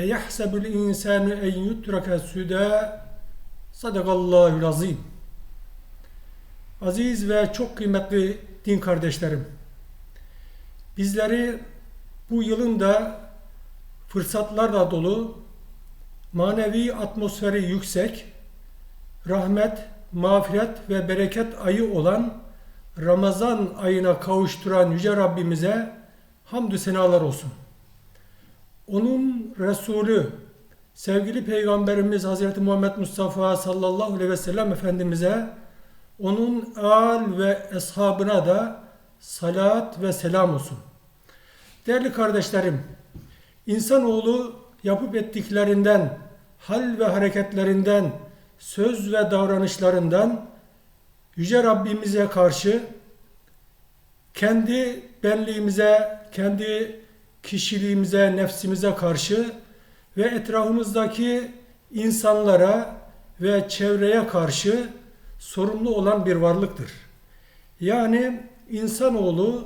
Yahsebul insanu en yutraka suda Sadakallahul azim. Aziz ve çok kıymetli din kardeşlerim. Bizleri bu yılın da fırsatlarla dolu, manevi atmosferi yüksek, rahmet, mağfiret ve bereket ayı olan Ramazan ayına kavuşturan Yüce Rabbimize hamdü senalar olsun. Onun Resulü, sevgili Peygamberimiz Hz. Muhammed Mustafa sallallahu aleyhi ve sellem Efendimiz'e, onun al ve eshabına da salat ve selam olsun. Değerli kardeşlerim, insanoğlu yapıp ettiklerinden, hal ve hareketlerinden, söz ve davranışlarından Yüce Rabbimize karşı kendi benliğimize, kendi kişiliğimize, nefsimize karşı ve etrafımızdaki insanlara ve çevreye karşı sorumlu olan bir varlıktır. Yani insanoğlu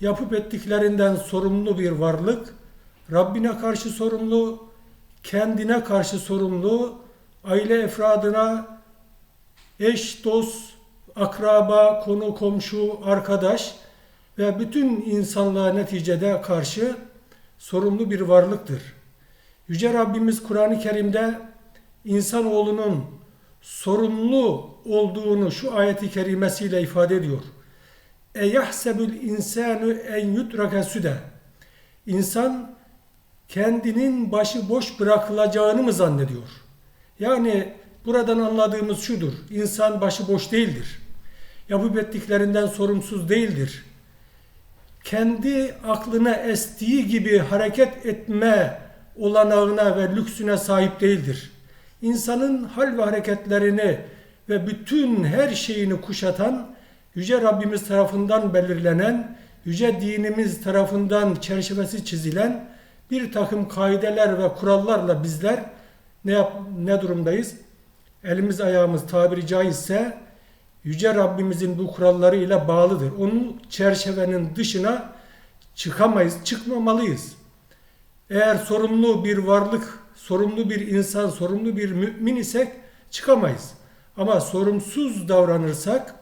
yapıp ettiklerinden sorumlu bir varlık, Rabbine karşı sorumlu, kendine karşı sorumlu, aile efradına, eş, dost, akraba, konu, komşu, arkadaş ve bütün insanlığa neticede karşı sorumlu bir varlıktır. Yüce Rabbimiz Kur'an-ı Kerim'de insanoğlunun sorumlu olduğunu şu ayeti kerimesiyle ifade ediyor. E yahsebul insanu en yutraka suda. İnsan kendinin başı boş bırakılacağını mı zannediyor? Yani buradan anladığımız şudur. İnsan başı boş değildir. Yapıp ettiklerinden sorumsuz değildir. Kendi aklına estiği gibi hareket etme olanağına ve lüksüne sahip değildir. İnsanın hal ve hareketlerini ve bütün her şeyini kuşatan Yüce Rabbimiz tarafından belirlenen, Yüce dinimiz tarafından çerçevesi çizilen bir takım kaideler ve kurallarla bizler ne, yap, ne durumdayız? Elimiz ayağımız tabiri caizse Yüce Rabbimizin bu kuralları ile bağlıdır. Onun çerçevenin dışına çıkamayız, çıkmamalıyız. Eğer sorumlu bir varlık, sorumlu bir insan, sorumlu bir mümin isek çıkamayız. Ama sorumsuz davranırsak,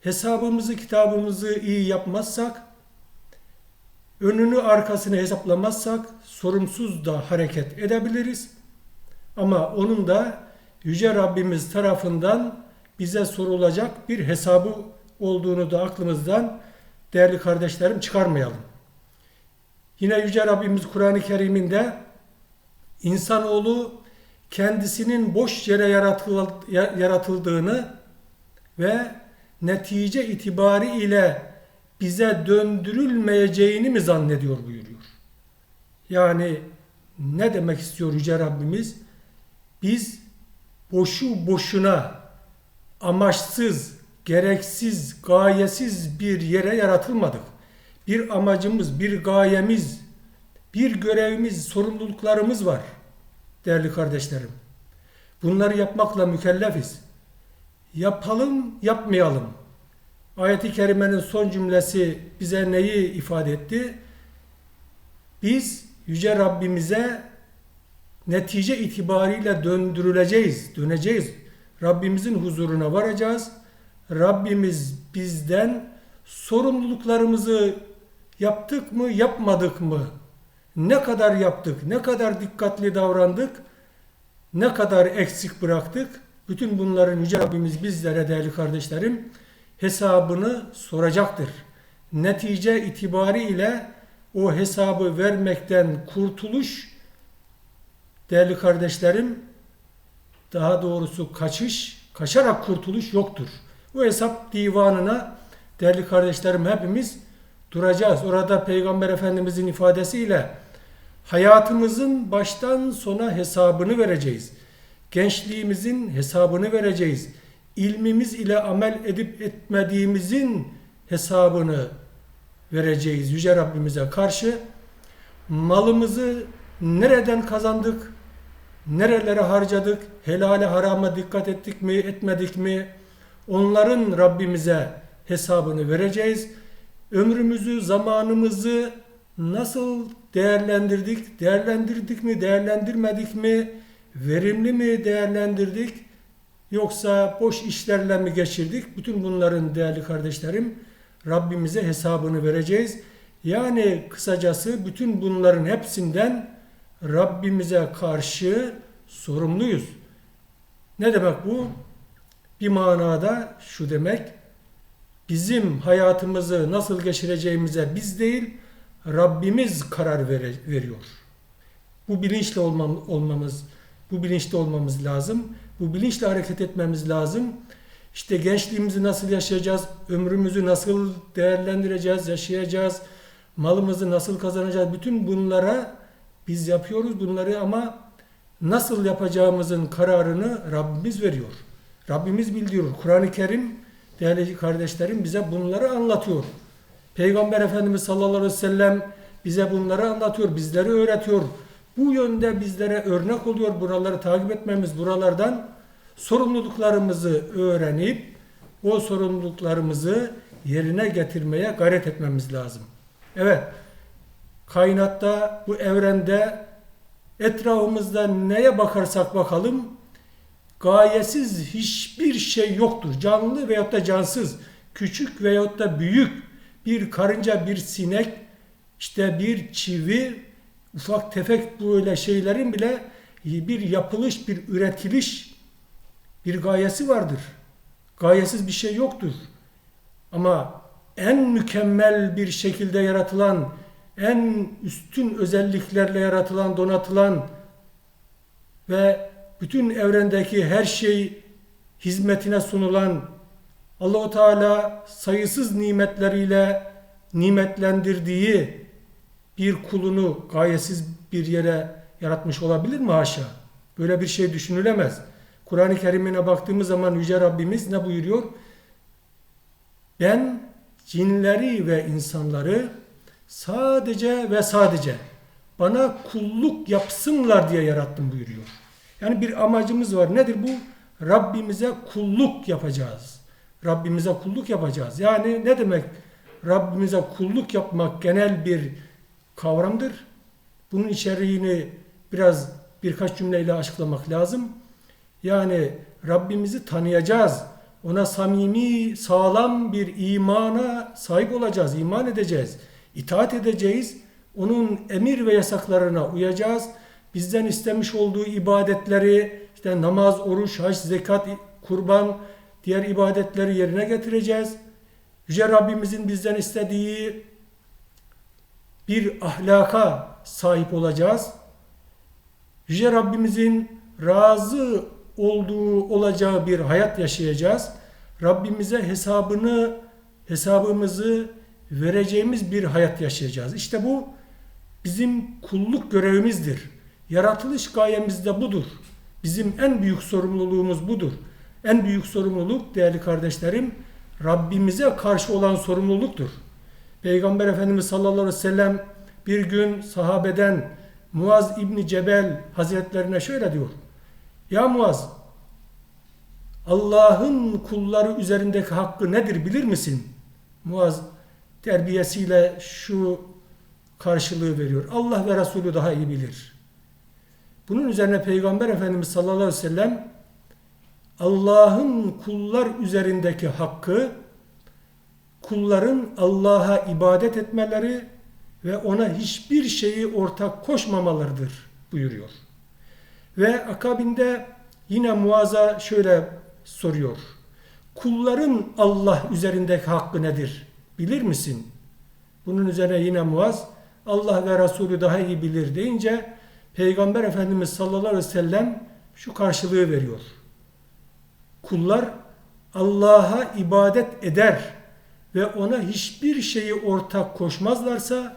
hesabımızı, kitabımızı iyi yapmazsak, önünü arkasını hesaplamazsak sorumsuz da hareket edebiliriz. Ama onun da Yüce Rabbimiz tarafından bize sorulacak bir hesabı olduğunu da aklımızdan değerli kardeşlerim çıkarmayalım. Yine Yüce Rabbimiz Kur'an-ı Kerim'inde insanoğlu kendisinin boş yere yaratıldığını ve netice itibari ile bize döndürülmeyeceğini mi zannediyor buyuruyor. Yani ne demek istiyor Yüce Rabbimiz? Biz boşu boşuna amaçsız, gereksiz, gayesiz bir yere yaratılmadık. Bir amacımız, bir gayemiz, bir görevimiz, sorumluluklarımız var değerli kardeşlerim. Bunları yapmakla mükellefiz. Yapalım, yapmayalım. Ayet-i Kerime'nin son cümlesi bize neyi ifade etti? Biz Yüce Rabbimize netice itibariyle döndürüleceğiz, döneceğiz. Rabbimizin huzuruna varacağız. Rabbimiz bizden sorumluluklarımızı yaptık mı, yapmadık mı? Ne kadar yaptık, ne kadar dikkatli davrandık, ne kadar eksik bıraktık? Bütün bunların Yüce Rabbimiz bizlere değerli kardeşlerim hesabını soracaktır. Netice itibariyle o hesabı vermekten kurtuluş değerli kardeşlerim daha doğrusu kaçış, kaçarak kurtuluş yoktur. O hesap divanına değerli kardeşlerim hepimiz duracağız. Orada Peygamber Efendimizin ifadesiyle hayatımızın baştan sona hesabını vereceğiz. Gençliğimizin hesabını vereceğiz. İlmimiz ile amel edip etmediğimizin hesabını vereceğiz Yüce Rabbimize karşı. Malımızı nereden kazandık? Nerelere harcadık? Helale harama dikkat ettik mi, etmedik mi? Onların Rabbimize hesabını vereceğiz. Ömrümüzü, zamanımızı nasıl değerlendirdik? Değerlendirdik mi, değerlendirmedik mi? Verimli mi değerlendirdik? Yoksa boş işlerle mi geçirdik? Bütün bunların değerli kardeşlerim Rabbimize hesabını vereceğiz. Yani kısacası bütün bunların hepsinden Rabbimize karşı sorumluyuz. Ne demek bu? Bir manada şu demek, bizim hayatımızı nasıl geçireceğimize biz değil, Rabbimiz karar veriyor. Bu bilinçli olmam, olmamız, bu bilinçli olmamız lazım. Bu bilinçle hareket etmemiz lazım. İşte gençliğimizi nasıl yaşayacağız, ömrümüzü nasıl değerlendireceğiz, yaşayacağız, malımızı nasıl kazanacağız, bütün bunlara biz yapıyoruz bunları ama nasıl yapacağımızın kararını Rabbimiz veriyor. Rabbimiz bildiriyor. Kur'an-ı Kerim değerli kardeşlerim bize bunları anlatıyor. Peygamber Efendimiz sallallahu aleyhi ve sellem bize bunları anlatıyor, bizleri öğretiyor. Bu yönde bizlere örnek oluyor. Buraları takip etmemiz, buralardan sorumluluklarımızı öğrenip o sorumluluklarımızı yerine getirmeye gayret etmemiz lazım. Evet, kainatta, bu evrende etrafımızda neye bakarsak bakalım gayesiz hiçbir şey yoktur. Canlı veyahut da cansız, küçük veyahut da büyük bir karınca, bir sinek, işte bir çivi, ufak tefek böyle şeylerin bile bir yapılış, bir üretiliş, bir gayesi vardır. Gayesiz bir şey yoktur. Ama en mükemmel bir şekilde yaratılan, en üstün özelliklerle yaratılan, donatılan ve bütün evrendeki her şey hizmetine sunulan Allahu Teala sayısız nimetleriyle nimetlendirdiği bir kulunu gayesiz bir yere yaratmış olabilir mi haşa? Böyle bir şey düşünülemez. Kur'an-ı Kerim'ine baktığımız zaman Yüce Rabbimiz ne buyuruyor? Ben cinleri ve insanları sadece ve sadece bana kulluk yapsınlar diye yarattım buyuruyor. Yani bir amacımız var. Nedir bu? Rabbimize kulluk yapacağız. Rabbimize kulluk yapacağız. Yani ne demek? Rabbimize kulluk yapmak genel bir kavramdır. Bunun içeriğini biraz birkaç cümleyle açıklamak lazım. Yani Rabbimizi tanıyacağız. Ona samimi, sağlam bir imana sahip olacağız, iman edeceğiz. İtaat edeceğiz. Onun emir ve yasaklarına uyacağız. Bizden istemiş olduğu ibadetleri, işte namaz, oruç, hac, zekat, kurban, diğer ibadetleri yerine getireceğiz. Yüce Rabbimizin bizden istediği bir ahlaka sahip olacağız. Yüce Rabbimizin razı olduğu olacağı bir hayat yaşayacağız. Rabbimize hesabını hesabımızı vereceğimiz bir hayat yaşayacağız. İşte bu bizim kulluk görevimizdir. Yaratılış gayemiz de budur. Bizim en büyük sorumluluğumuz budur. En büyük sorumluluk değerli kardeşlerim Rabbimize karşı olan sorumluluktur. Peygamber Efendimiz sallallahu aleyhi ve sellem bir gün sahabeden Muaz İbni Cebel Hazretlerine şöyle diyor. Ya Muaz Allah'ın kulları üzerindeki hakkı nedir bilir misin? Muaz terbiyesiyle şu karşılığı veriyor. Allah ve Resulü daha iyi bilir. Bunun üzerine Peygamber Efendimiz sallallahu aleyhi ve sellem Allah'ın kullar üzerindeki hakkı kulların Allah'a ibadet etmeleri ve ona hiçbir şeyi ortak koşmamalarıdır buyuruyor. Ve akabinde yine Muaz'a şöyle soruyor. Kulların Allah üzerindeki hakkı nedir? Bilir misin? Bunun üzerine yine Muaz Allah ve Resulü daha iyi bilir deyince Peygamber Efendimiz sallallahu aleyhi ve sellem şu karşılığı veriyor. Kullar Allah'a ibadet eder ve ona hiçbir şeyi ortak koşmazlarsa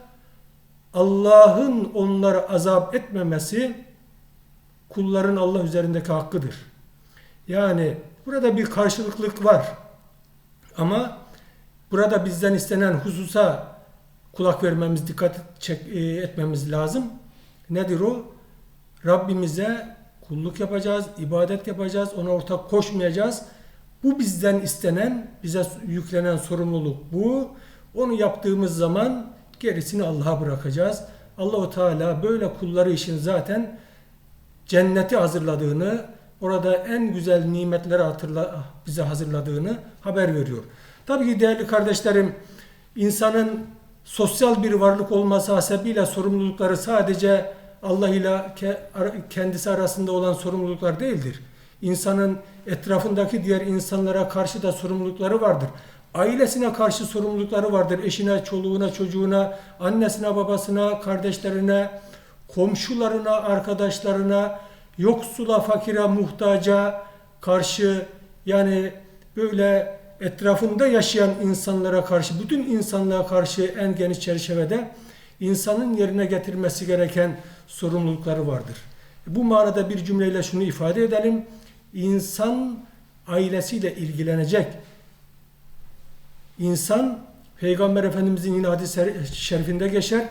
Allah'ın onları azap etmemesi kulların Allah üzerindeki hakkıdır. Yani burada bir karşılıklık var. Ama burada bizden istenen hususa kulak vermemiz, dikkat e, etmemiz lazım. Nedir o? Rabbimize kulluk yapacağız, ibadet yapacağız, ona ortak koşmayacağız. Bu bizden istenen, bize yüklenen sorumluluk bu. Onu yaptığımız zaman gerisini Allah'a bırakacağız. Allahu Teala böyle kulları için zaten cenneti hazırladığını, orada en güzel nimetleri hatırla, bize hazırladığını haber veriyor. Tabii ki değerli kardeşlerim, insanın sosyal bir varlık olması hasebiyle sorumlulukları sadece Allah ile kendisi arasında olan sorumluluklar değildir. İnsanın etrafındaki diğer insanlara karşı da sorumlulukları vardır. Ailesine karşı sorumlulukları vardır. Eşine, çoluğuna, çocuğuna, annesine, babasına, kardeşlerine, komşularına, arkadaşlarına, yoksula, fakire, muhtaca karşı yani böyle etrafında yaşayan insanlara karşı, bütün insanlığa karşı en geniş çerçevede insanın yerine getirmesi gereken sorumlulukları vardır. Bu manada bir cümleyle şunu ifade edelim. İnsan ailesiyle ilgilenecek. İnsan Peygamber Efendimizin yine hadis-i şerifinde geçer.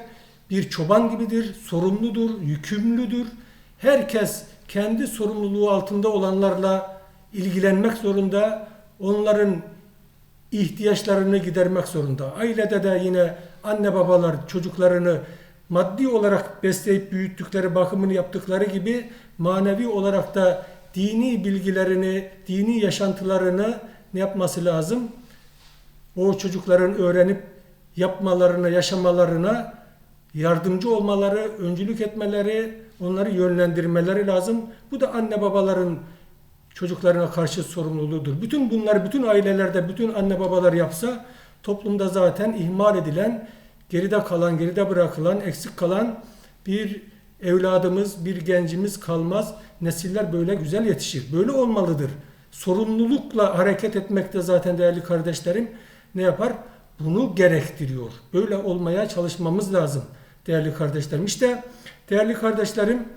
Bir çoban gibidir, sorumludur, yükümlüdür. Herkes kendi sorumluluğu altında olanlarla ilgilenmek zorunda. Onların ihtiyaçlarını gidermek zorunda. Ailede de yine anne babalar çocuklarını maddi olarak besleyip büyüttükleri, bakımını yaptıkları gibi manevi olarak da dini bilgilerini, dini yaşantılarını ne yapması lazım? O çocukların öğrenip yapmalarına, yaşamalarına yardımcı olmaları, öncülük etmeleri, onları yönlendirmeleri lazım. Bu da anne babaların çocuklarına karşı sorumluluğudur. Bütün bunlar bütün ailelerde bütün anne babalar yapsa toplumda zaten ihmal edilen, geride kalan, geride bırakılan, eksik kalan bir evladımız, bir gencimiz kalmaz. Nesiller böyle güzel yetişir. Böyle olmalıdır. Sorumlulukla hareket etmekte zaten değerli kardeşlerim ne yapar? Bunu gerektiriyor. Böyle olmaya çalışmamız lazım değerli kardeşlerim. İşte değerli kardeşlerim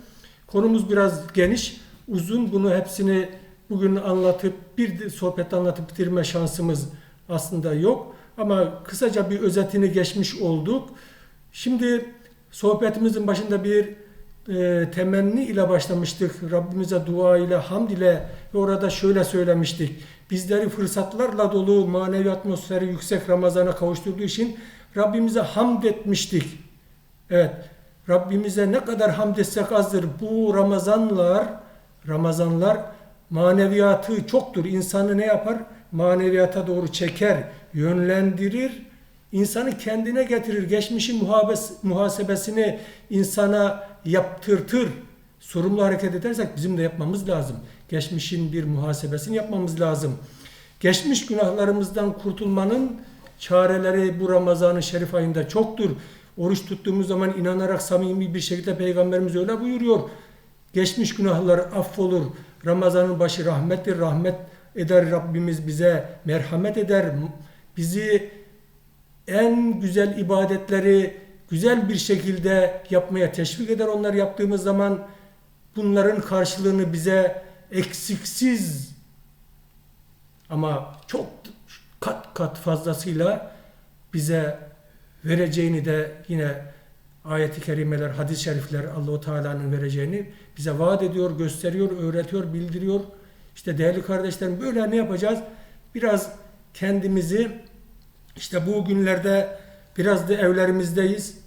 konumuz biraz geniş, uzun. Bunu hepsini bugün anlatıp bir sohbet anlatıp bitirme şansımız aslında yok. Ama kısaca bir özetini geçmiş olduk. Şimdi sohbetimizin başında bir e, temenni ile başlamıştık. Rabbimize dua ile, hamd ile ve orada şöyle söylemiştik. Bizleri fırsatlarla dolu manevi atmosferi yüksek Ramazan'a kavuşturduğu için Rabbimize hamd etmiştik. Evet, Rabbimize ne kadar hamd etsek azdır. Bu Ramazanlar, Ramazanlar maneviyatı çoktur. İnsanı ne yapar? Maneviyata doğru çeker, yönlendirir. İnsanı kendine getirir. Geçmişin muhasebesini insana yaptırtır. Sorumlu hareket edersek bizim de yapmamız lazım. Geçmişin bir muhasebesini yapmamız lazım. Geçmiş günahlarımızdan kurtulmanın çareleri bu Ramazan-ı Şerif ayında çoktur. Oruç tuttuğumuz zaman inanarak samimi bir şekilde Peygamberimiz öyle buyuruyor. Geçmiş günahlar affolur. Ramazanın başı rahmettir. Rahmet eder Rabbimiz bize merhamet eder. Bizi en güzel ibadetleri güzel bir şekilde yapmaya teşvik eder. Onlar yaptığımız zaman bunların karşılığını bize eksiksiz ama çok kat kat fazlasıyla bize vereceğini de yine ayeti kerimeler, hadis-i şerifler Allahu Teala'nın vereceğini bize vaat ediyor, gösteriyor, öğretiyor, bildiriyor. İşte değerli kardeşlerim böyle ne yapacağız? Biraz kendimizi işte bu günlerde biraz da evlerimizdeyiz.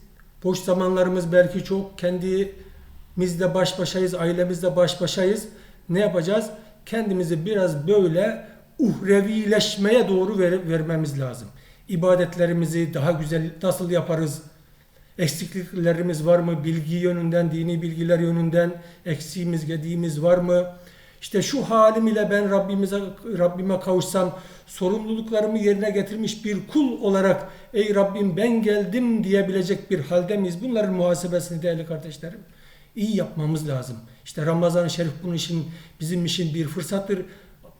Boş zamanlarımız belki çok. Kendimizle baş başayız, ailemizle baş başayız. Ne yapacağız? Kendimizi biraz böyle uhrevileşmeye doğru ver, vermemiz lazım. İbadetlerimizi daha güzel nasıl yaparız? Eksikliklerimiz var mı? Bilgi yönünden, dini bilgiler yönünden eksiğimiz, gediğimiz var mı? İşte şu halim ile ben Rabbimize Rabbime kavuşsam, sorumluluklarımı yerine getirmiş bir kul olarak ey Rabbim ben geldim diyebilecek bir halde miyiz? Bunların muhasebesini değerli kardeşlerim iyi yapmamız lazım. İşte Ramazan-ı Şerif bunun için bizim için bir fırsattır.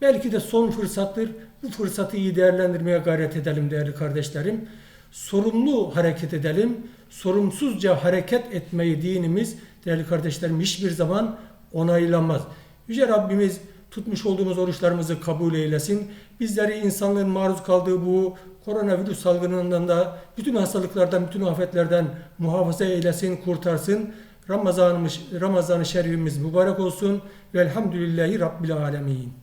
Belki de son fırsattır. Bu fırsatı iyi değerlendirmeye gayret edelim değerli kardeşlerim. Sorumlu hareket edelim. Sorumsuzca hareket etmeyi dinimiz değerli kardeşlerim hiçbir zaman onaylanmaz. Yüce Rabbimiz tutmuş olduğumuz oruçlarımızı kabul eylesin. Bizleri insanlığın maruz kaldığı bu koronavirüs salgınından da bütün hastalıklardan, bütün afetlerden muhafaza eylesin, kurtarsın. Ramazanımız, Ramazan-ı Şerifimiz mübarek olsun. Velhamdülillahi Rabbil Alemin.